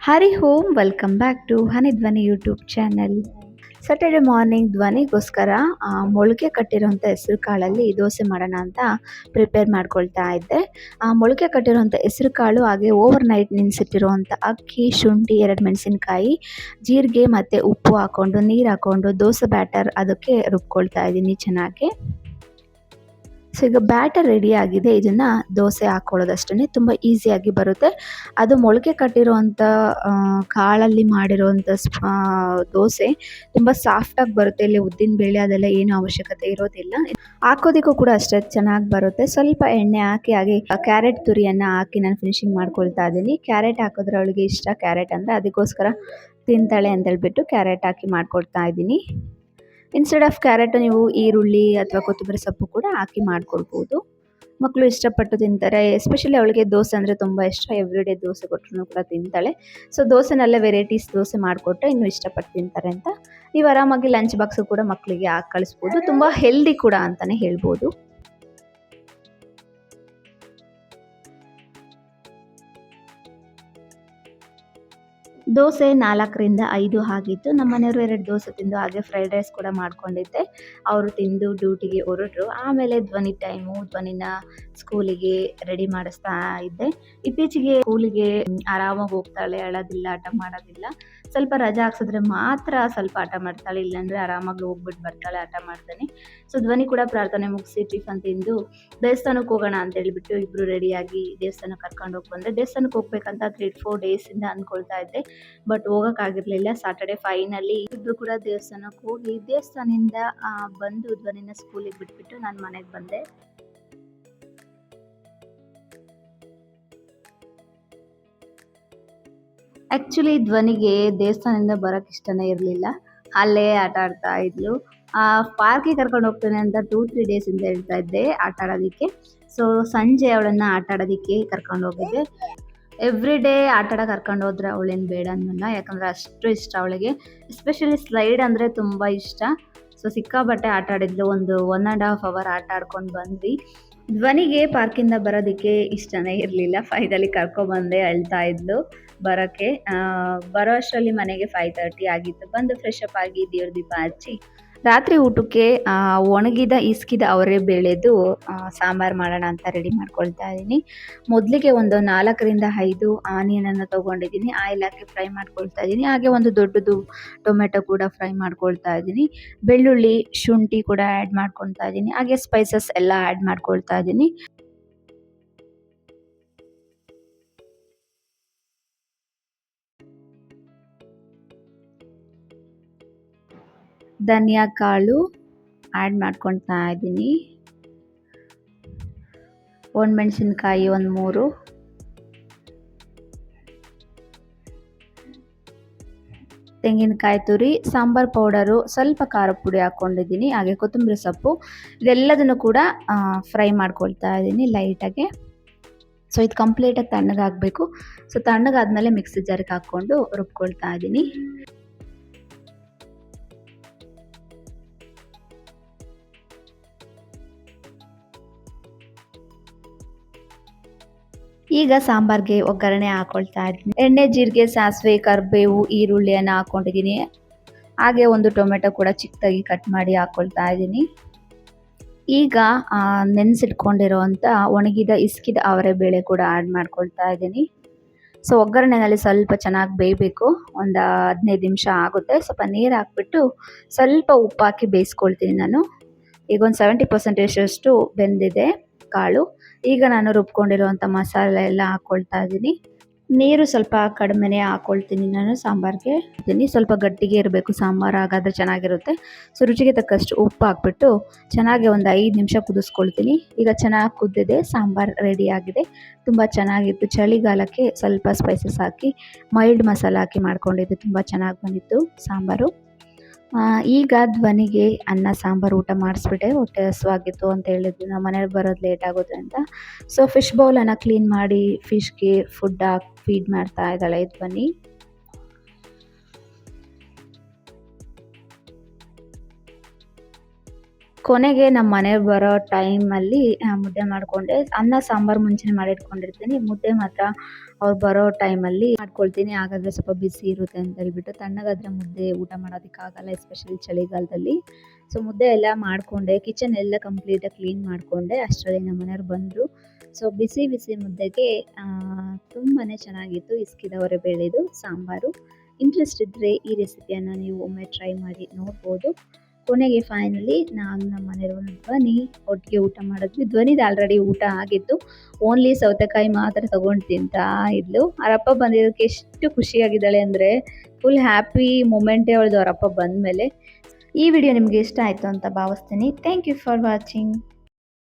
Hari Om welcome back to Honey Dhwani YouTube channel Saturday morning ಧ್ವನಿಗೋಸ್ಕರ ಮೊಳಕೆ ಕಟ್ಟಿರೋಂಥ ಹೆಸರು ಕಾಳಲ್ಲಿ ದೋಸೆ ಮಾಡೋಣ ಅಂತ ಪ್ರಿಪೇರ್ ಮಾಡ್ಕೊಳ್ತಾ ಇದ್ದೆ. ಆ ಮೊಳಕೆ ಕಟ್ಟಿರೋಂಥ ಹೆಸರು ಕಾಳು ಹಾಗೆ ಓವರ್ ನೈಟ್ ನಿನ್ಸಿಟ್ಟಿರುವಂಥ ಅಕ್ಕಿ, ಶುಂಠಿ, ಎರಡು ಮೆಣಸಿನ್ಕಾಯಿ, ಜೀರಿಗೆ ಮತ್ತು ಉಪ್ಪು ಹಾಕ್ಕೊಂಡು ನೀರು ಹಾಕ್ಕೊಂಡು ದೋಸೆ ಬ್ಯಾಟರ್ ಅದಕ್ಕೆ ರುಬ್ಕೊಳ್ತಾ ಇದ್ದೀನಿ ಚೆನ್ನಾಗಿ. ಸೊ ಈಗ ಬ್ಯಾಟರ್ ರೆಡಿ ಆಗಿದೆ. ಇದನ್ನ ದೋಸೆ ಹಾಕೊಳ್ಳೋದಷ್ಟೇ ತುಂಬ ಈಸಿಯಾಗಿ ಬರುತ್ತೆ. ಅದು ಮೊಳಕೆ ಕಟ್ಟಿರುವಂಥ ಕಾಳಲ್ಲಿ ಮಾಡಿರುವಂಥ ದೋಸೆ ತುಂಬ ಸಾಫ್ಟಾಗಿ ಬರುತ್ತೆ. ಇಲ್ಲಿ ಉದ್ದಿನ ಬೇಳೆ ಅದೆಲ್ಲ ಏನು ಅವಶ್ಯಕತೆ ಇರೋದಿಲ್ಲ. ಹಾಕೋದಕ್ಕೂ ಕೂಡ ಅಷ್ಟೇ ಚೆನ್ನಾಗಿ ಬರುತ್ತೆ. ಸ್ವಲ್ಪ ಎಣ್ಣೆ ಹಾಕಿ, ಹಾಗೆ ಕ್ಯಾರೆಟ್ ತುರಿಯನ್ನು ಹಾಕಿ ನಾನು ಫಿನಿಶಿಂಗ್ ಮಾಡ್ಕೊಳ್ತಾ ಇದ್ದೀನಿ. ಕ್ಯಾರೆಟ್ ಹಾಕಿದ್ರೆ ಅವಳಿಗೆ ಇಷ್ಟ. ಕ್ಯಾರೆಟ್ ಅಂದರೆ ಅದಕ್ಕೋಸ್ಕರ ತಿಂತಾಳೆ ಅಂತ ಹೇಳ್ಬಿಟ್ಟು ಕ್ಯಾರೆಟ್ ಹಾಕಿ ಮಾಡ್ಕೊಳ್ತಾ ಇದ್ದೀನಿ. ಇನ್ಸ್ಟೆಡ್ ಆಫ್ ಕ್ಯಾರೆಟ್ ನೀವು ಈರುಳ್ಳಿ ಅಥವಾ ಕೊತ್ತಂಬರಿ ಸೊಪ್ಪು ಕೂಡ ಹಾಕಿ ಮಾಡ್ಕೊಳ್ಬೋದು. ಮಕ್ಕಳು ಇಷ್ಟಪಟ್ಟು ತಿಂತಾರೆ ಎಸ್ಪೆಷಲಿ ಅವಳಿಗೆ ದೋಸೆ ಅಂದರೆ ತುಂಬ ಇಷ್ಟ. ಎವ್ರಿ ಡೇ ದೋಸೆ ಕೊಟ್ಟರು ಕೂಡ ತಿಂತಾಳೆ. ಸೊ ದೋಸೆನಲ್ಲೇ ವೆರೈಟೀಸ್ ದೋಸೆ ಮಾಡಿಕೊಟ್ರೆ ಇನ್ನೂ ಇಷ್ಟಪಟ್ಟು ತಿಂತಾರೆ ಅಂತ. ನೀವು ಆರಾಮಾಗಿ ಲಂಚ್ ಬಾಕ್ಸು ಕೂಡ ಮಕ್ಕಳಿಗೆ ಹಾಕಿ ಕಳಿಸ್ಬೋದು. ತುಂಬ ಹೆಲ್ದಿ ಕೂಡ ಅಂತಲೇ ಹೇಳ್ಬೋದು. ದೋಸೆ ನಾಲ್ಕರಿಂದ ಐದು ಆಗಿತ್ತು. ನಮ್ಮ ಮನೆಯವರು ಎರಡು ದೋಸೆ ತಿಂದು ಹಾಗೆ ಫ್ರೈಡ್ ರೈಸ್ ಕೂಡ ಮಾಡ್ಕೊಂಡಿದ್ದೆ. ಅವರು ತಿಂದು ಡ್ಯೂಟಿಗೆ ಹೊರಟರು. ಆಮೇಲೆ ಧ್ವನಿ ಟೈಮು ಧ್ವನಿನ ಸ್ಕೂಲಿಗೆ ರೆಡಿ ಮಾಡಿಸ್ತಾ ಇದ್ದೆ. ಇತ್ತೀಚೆಗೆ ಸ್ಕೂಲಿಗೆ ಆರಾಮಾಗಿ ಹೋಗ್ತಾಳೆ, ಅಳೋದಿಲ್ಲ, ಆಟ ಮಾಡೋದಿಲ್ಲ. ಸ್ವಲ್ಪ ರಜಾ ಹಾಕ್ಸಿದ್ರೆ ಮಾತ್ರ ಸ್ವಲ್ಪ ಆಟ ಮಾಡ್ತಾಳೆ, ಇಲ್ಲಾಂದರೆ ಆರಾಮಾಗಿ ಹೋಗ್ಬಿಟ್ಟು ಬರ್ತಾಳೆ ಆಟ ಮಾಡ್ತಾನೆ. ಸೊ ಧ್ವನಿ ಕೂಡ ಪ್ರಾರ್ಥನೆ ಮುಗಿಸಿ ಟಿಫನ್ ತಿಂದು ದೇವಸ್ಥಾನಕ್ಕೆ ಹೋಗೋಣ ಅಂತ ಹೇಳ್ಬಿಟ್ಟು ಇಬ್ಬರು ರೆಡಿಯಾಗಿ ದೇವಸ್ಥಾನಕ್ಕೆ ಕರ್ಕೊಂಡು ಹೋಗಿ ಬಂದೆ. ದೇವಸ್ಥಾನಕ್ಕೆ ಹೋಗ್ಬೇಕಂತ ತ್ರೀ ಫೋರ್ ಡೇಸಿಂದ ಅಂದ್ಕೊಳ್ತಾ ಇದ್ದೆ ಬಟ್ ಹೋಗೋಕ್ಕಾಗಿರ್ಲಿಲ್ಲ ಸಾಟರ್ಡೆ ಫೈನಲಿ ಇಬ್ಬರು ಕೂಡ ದೇವಸ್ಥಾನಕ್ಕೆ ಹೋಗಿ ದೇವಸ್ಥಾನದಿಂದ ಬಂದು ಧ್ವನಿನ ಸ್ಕೂಲಿಗೆ ಬಿಟ್ಬಿಟ್ಟು ನಾನು ಮನೆಗೆ ಬಂದೆ. ಆ್ಯಕ್ಚುಲಿ ಧ್ವನಿಗೆ ದೇವಸ್ಥಾನದಿಂದ ಬರೋಕ್ಕೆ ಇಷ್ಟನೇ ಇರಲಿಲ್ಲ. ಅಲ್ಲೇ ಆಟ ಆಡ್ತಾ ಇದ್ಲು. ಆ ಪಾರ್ಕಿಗೆ ಕರ್ಕೊಂಡು ಹೋಗ್ತೇನೆ ಅಂತ ಟೂ ತ್ರೀ ಡೇಸಿಂದ ಹೇಳ್ತಾ ಇದ್ದೆ ಆಟ ಆಡೋದಕ್ಕೆ. ಸೊ ಸಂಜೆ ಅವಳನ್ನು ಆಟ ಆಡೋದಕ್ಕೆ ಕರ್ಕೊಂಡು ಹೋಗಿದ್ದೆ. ಎವ್ರಿ ಡೇ ಆಟ ಆಡೋಕೆ ಕರ್ಕೊಂಡು ಹೋದ್ರೆ ಅವಳೇನು ಬೇಡ ಅನ್ನಲ್ಲ ಯಾಕಂದರೆ ಅಷ್ಟು ಇಷ್ಟ ಅವಳಿಗೆ. ಎಸ್ಪೆಷಲಿ ಸ್ಲೈಡ್ ಅಂದರೆ ತುಂಬ ಇಷ್ಟ. ಸೊ ಸಿಕ್ಕಾಬಟ್ಟೆ ಆಟ ಆಡಿದ್ಲು. ಒಂದು ಒನ್ ಆ್ಯಂಡ್ ಹಾಫ್ ಅವರ್ ಆಟ ಆಡ್ಕೊಂಡು ಬಂದ್ವಿ. ಧ್ವನಿಗೆ ಪಾರ್ಕಿಂದ ಬರೋದಕ್ಕೆ ಇಷ್ಟನೇ ಇರಲಿಲ್ಲ. ಫೈದಲ್ಲಿ ಕರ್ಕೊಬಂದೆ ಅಳ್ತಾ ಇದ್ಲು ಬರೋಕ್ಕೆ ಬರೋ ಅಷ್ಟರಲ್ಲಿ ಮನೆಗೆ ಫೈವ್ ತರ್ಟಿ ಆಗಿತ್ತು. ಬಂದು ಫ್ರೆಶ್ ಅಪ್ ಆಗಿ ದೇವ್ರ ದೀಪ ಹಚ್ಚಿ ರಾತ್ರಿ ಊಟಕ್ಕೆ ಒಣಗಿದ, ಇಸ್ಕಿದ ಅವರೇ ಬೆಳೆದು ಸಾಂಬಾರು ಮಾಡೋಣ ಅಂತ ರೆಡಿ ಮಾಡ್ಕೊಳ್ತಾ ಇದ್ದೀನಿ. ಮೊದಲಿಗೆ ಒಂದು ನಾಲ್ಕರಿಂದ ಐದು ಆನಿಯನನ್ನು ತೊಗೊಂಡಿದ್ದೀನಿ. ಆಯಿಲ್ ಹಾಕಿ ಫ್ರೈ ಮಾಡ್ಕೊಳ್ತಾ ಇದ್ದೀನಿ. ಹಾಗೆ ಒಂದು ದೊಡ್ಡದು ಟೊಮೆಟೊ ಕೂಡ ಫ್ರೈ ಮಾಡ್ಕೊಳ್ತಾ ಇದ್ದೀನಿ. ಬೆಳ್ಳುಳ್ಳಿ, ಶುಂಠಿ ಕೂಡ ಆ್ಯಡ್ ಮಾಡ್ಕೊಳ್ತಾ ಇದ್ದೀನಿ. ಹಾಗೆ ಸ್ಪೈಸಸ್ ಎಲ್ಲ ಆ್ಯಡ್ ಮಾಡ್ಕೊಳ್ತಾ ಇದ್ದೀನಿ. ಧನಿಯಾ ಕಾಳು ಆ್ಯಡ್ ಮಾಡ್ಕೊಳ್ತಾ ಇದ್ದೀನಿ. ಒಣಮೆಣಸಿನ್ಕಾಯಿ ಒಂದು ಮೂರು. ತೆಂಗಿನಕಾಯಿ ತುರಿ, ಸಾಂಬಾರ್ ಪೌಡರು, ಸ್ವಲ್ಪ ಖಾರ ಪುಡಿ ಹಾಕ್ಕೊಂಡಿದ್ದೀನಿ ಹಾಗೆ ಕೊತ್ತಂಬರಿ ಸೊಪ್ಪು. ಇದೆಲ್ಲದನ್ನು ಕೂಡ ಫ್ರೈ ಮಾಡ್ಕೊಳ್ತಾ ಇದ್ದೀನಿ ಲೈಟಾಗಿ ಸೊ ಇದು ಕಂಪ್ಲೀಟಾಗಿ ತಣ್ಣಗಾಗಬೇಕು. ಸೊ ತಣ್ಣಗಾದ್ಮೇಲೆ ಮಿಕ್ಸಿ ಜಾರಿಗೆ ಹಾಕ್ಕೊಂಡು ರುಬ್ಕೊಳ್ತಾ ಇದ್ದೀನಿ. ಈಗ ಸಾಂಬಾರ್ಗೆ ಒಗ್ಗರಣೆ ಹಾಕೊಳ್ತಾ ಇದ್ದೀನಿ. ಎಣ್ಣೆ, ಜೀರಿಗೆ, ಸಾಸಿವೆ, ಕರಿಬೇವು ಈರುಳ್ಳಿಯನ್ನು ಹಾಕೊಂಡಿದ್ದೀನಿ. ಹಾಗೆ ಒಂದು ಟೊಮೆಟೊ ಕೂಡ ಚಿಕ್ಕದಾಗಿ ಕಟ್ ಮಾಡಿ ಹಾಕ್ಕೊಳ್ತಾ ಇದ್ದೀನಿ. ಈಗ ನೆನೆಸಿಟ್ಕೊಂಡಿರೋವಂಥ ಒಣಗಿದ ಇಸ್ಕಿದ ಅವರೆ ಬೇಳೆ ಕೂಡ ಆ್ಯಡ್ ಮಾಡ್ಕೊಳ್ತಾ ಇದ್ದೀನಿ. ಸೊ, ಒಗ್ಗರಣೆನಲ್ಲಿ ಸ್ವಲ್ಪ ಚೆನ್ನಾಗಿ ಬೇಯಬೇಕು. ಒಂದು ಹದಿನೈದು ನಿಮಿಷ ಆಗುತ್ತೆ. ಸ್ವಲ್ಪ ನೀರು ಹಾಕ್ಬಿಟ್ಟು ಸ್ವಲ್ಪ ಉಪ್ಪು ಹಾಕಿ ಬೇಯಿಸ್ಕೊಳ್ತೀನಿ ನಾನು. ಈಗ ಒಂದು ಸೆವೆಂಟಿ ಪರ್ಸೆಂಟೇಜಷ್ಟು ಬೆಂದಿದೆ. ಕಾಳು. ಈಗ ನಾನು ರುಬ್ಕೊಂಡಿರುವಂಥ ಮಸಾಲೆ ಎಲ್ಲ ಹಾಕ್ಕೊಳ್ತಾ ಇದ್ದೀನಿ. ನೀರು ಸ್ವಲ್ಪ ಕಡಿಮೆನೇ ಹಾಕ್ಕೊಳ್ತೀನಿ ನಾನು ಸಾಂಬಾರಿಗೆ ಇದ್ದೀನಿ. ಸ್ವಲ್ಪ ಗಟ್ಟಿಗೆ ಇರಬೇಕು. ಸಾಂಬಾರು ಹಾಗಾದರೆ ಚೆನ್ನಾಗಿರುತ್ತೆ. ಸೊ, ರುಚಿಗೆ ತಕ್ಕಷ್ಟು ಉಪ್ಪು ಹಾಕ್ಬಿಟ್ಟು ಚೆನ್ನಾಗಿ ಒಂದು ಐದು ನಿಮಿಷ ಕುದಿಸ್ಕೊಳ್ತೀನಿ. ಈಗ ಚೆನ್ನಾಗಿ ಕುದ್ದಿದೆ. ಸಾಂಬಾರು ರೆಡಿ ಆಗಿದೆ. ತುಂಬ ಚೆನ್ನಾಗಿತ್ತು. ಚಳಿಗಾಲಕ್ಕೆ ಸ್ವಲ್ಪ ಸ್ಪೈಸಸ್ ಹಾಕಿ ಮೈಲ್ಡ್ ಮಸಾಲ ಹಾಕಿ ಮಾಡ್ಕೊಂಡಿದ್ದೆ. ತುಂಬ ಚೆನ್ನಾಗಿ ಬಂದಿತ್ತು ಸಾಂಬಾರು. ಈಗ ಧ್ವನಿಗೆ ಅನ್ನ, ಸಾಂಬಾರು ಊಟ ಮಾಡಿಸ್ಬಿಟ್ಟೆ, ಹೊಟ್ಟೆ ಹಸುವಾಗಿತ್ತು ಅಂತ ಹೇಳಿದ್ವಿ. ನಮ್ಮ ಮನೆಯವ್ರು ಬರೋದು ಲೇಟ್ ಆಗೋದ್ರಿಂದ. ಸೊ ಫಿಶ್ ಬೌಲನ್ನು ಕ್ಲೀನ್ ಮಾಡಿ ಫಿಶ್ಗೆ ಫುಡ್ ಹಾಕಿ ಫೀಡ್ ಮಾಡ್ತಾ ಇದ್ದಾಳೆ ಧ್ವನಿ. ಕೊನೆಗೆ ನಮ್ಮ ಮನೆ ಬರೋ ಟೈಮಲ್ಲಿ ಮುದ್ದೆ ಮಾಡಿಕೊಂಡೆ. ಅನ್ನ, ಸಾಂಬಾರು ಮುಂಚೆನೇ ಮಾಡಿಟ್ಕೊಂಡಿರ್ತೀನಿ. ಮುದ್ದೆ ಮಾತ್ರ ಅವ್ರು ಬರೋ ಟೈಮಲ್ಲಿ ಮಾಡ್ಕೊಳ್ತೀನಿ. ಹಾಗಾದರೆ ಸ್ವಲ್ಪ ಬಿಸಿ ಇರುತ್ತೆ ಅಂತ ಹೇಳ್ಬಿಟ್ಟು ತಣ್ಣಗಾದ್ರೆ ಮುದ್ದೆ ಊಟ ಮಾಡೋದಕ್ಕಾಗಲ್ಲ ಎಸ್ಪೆಷಲಿ ಚಳಿಗಾಲದಲ್ಲಿ. ಸೊ ಮುದ್ದೆ ಎಲ್ಲ ಮಾಡಿಕೊಂಡೆ. ಕಿಚನ್ ಎಲ್ಲ ಕಂಪ್ಲೀಟಾಗಿ ಕ್ಲೀನ್ ಮಾಡಿಕೊಂಡೆ. ಅಷ್ಟರಲ್ಲಿ ನಮ್ಮ ಮನೆಯವ್ರು ಬಂದರು. ಸೊ ಬಿಸಿ ಬಿಸಿ ಮುದ್ದೆಗೆ ತುಂಬಾ ಚೆನ್ನಾಗಿತ್ತು. ಇಸ್ಕಿದವರೆ ಬೇಳೆದು ಸಾಂಬಾರು. ಇಂಟ್ರೆಸ್ಟ್ ಇದ್ದರೆ ಈ ರೆಸಿಪಿಯನ್ನು ನೀವು ಒಮ್ಮೆ ಟ್ರೈ ಮಾಡಿ ನೋಡ್ಬೋದು. ಕೊನೆಗೆ ಫೈನಲಿ ನಾನು ನಮ್ಮ ಮನೆಯವರು ಧ್ವನಿ ಒಟ್ಟಿಗೆ ಊಟ ಮಾಡಿದ್ವಿ. ಧ್ವನಿದು ಆಲ್ರೆಡಿ ಊಟ ಆಗಿತ್ತು ಓನ್ಲಿ ಸೌತೆಕಾಯಿ ಮಾತ್ರ ತಗೊಂಡು ತಿಂತಾ ಇದ್ಲು. ಅವರಪ್ಪ ಬಂದಿರೋದಕ್ಕೆ ಎಷ್ಟು ಖುಷಿಯಾಗಿದ್ದಾಳೆ ಅಂದರೆ ಫುಲ್ ಹ್ಯಾಪಿ ಮೂಮೆಂಟೇ ಅವಳದು ಅವರಪ್ಪ ಬಂದಮೇಲೆ. ಈ ವಿಡಿಯೋ ನಿಮಗೆ ಇಷ್ಟ ಆಯಿತು ಅಂತ ಭಾವಿಸ್ತೀನಿ. Thank you for watching